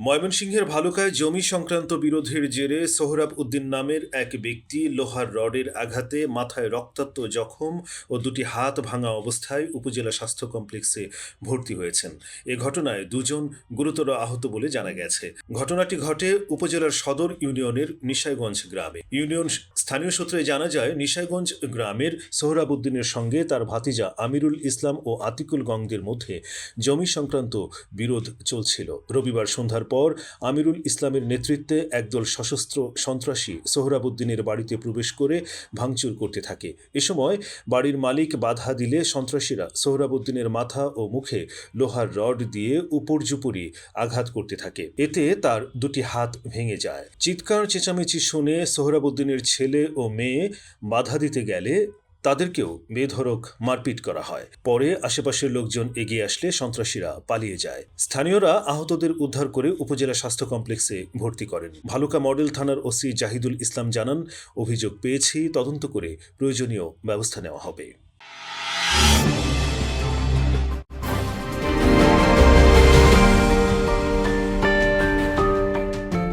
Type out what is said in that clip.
ময়মনসিংহের ভালুকায় জমি সংক্রান্ত বিরোধের জেরে সোহরাব উদ্দিন নামের এক ব্যক্তি লোহার রডের আঘাতে মাথায় রক্তাক্ত জখম ও দুটি হাত ভাঙা অবস্থায় উপজেলা স্বাস্থ্য কমপ্লেক্সে ভর্তি হয়েছেন। এ ঘটনায় দুজন গুরুতর আহত বলে জানা গেছে। ঘটনাটি ঘটে উপজেলার সদর ইউনিয়নের নিশাইগঞ্জ গ্রামে। ইউনিয়ন স্থানীয় সূত্রে জানা যায়, নিশাইগঞ্জ গ্রামের সোহরাব উদ্দিনের সঙ্গে তার ভাতিজা আমিরুল ইসলাম ও আতিকুল গঙ্গের মধ্যে জমি সংক্রান্ত বিরোধ চলছিল। রবিবার সন্ধ্যার পর আমিরুল ইসলামের নেতৃত্বে একদল সশস্ত্র সন্ত্রাসী সোহরাবুদ্দিনের বাড়িতে প্রবেশ করে ভাঙচুর করতে থাকে। এ সময় বাড়ির মালিক বাধা দিলে সন্ত্রাসীরা সোহরাবুদ্দিনের মাথা ও মুখে লোহার রড দিয়ে উপর্যুপরি আঘাত করতে থাকে। এতে তার দুটি হাত ভেঙে যায়। চিৎকার, চেঁচামেচি শুনে সোহরাবুদ্দিনের ছেলে ও মেয়ে বাধা দিতে গেলে তাদেরকেও বেধরক মারপিট করা হয়। পরে আশেপাশের লোকজন এগিয়ে আসলে সন্ত্রাসীরা পালিয়ে যায়। স্থানীয়রা আহতদের উদ্ধার করে উপজেলা স্বাস্থ্য কমপ্লেক্সে ভর্তি করেন। ভালুকা মডেল থানার ওসি জাহিদুল ইসলাম জানান, অভিযোগ পেয়েছি, তদন্ত করে প্রয়োজনীয় ব্যবস্থা নেওয়া হবে।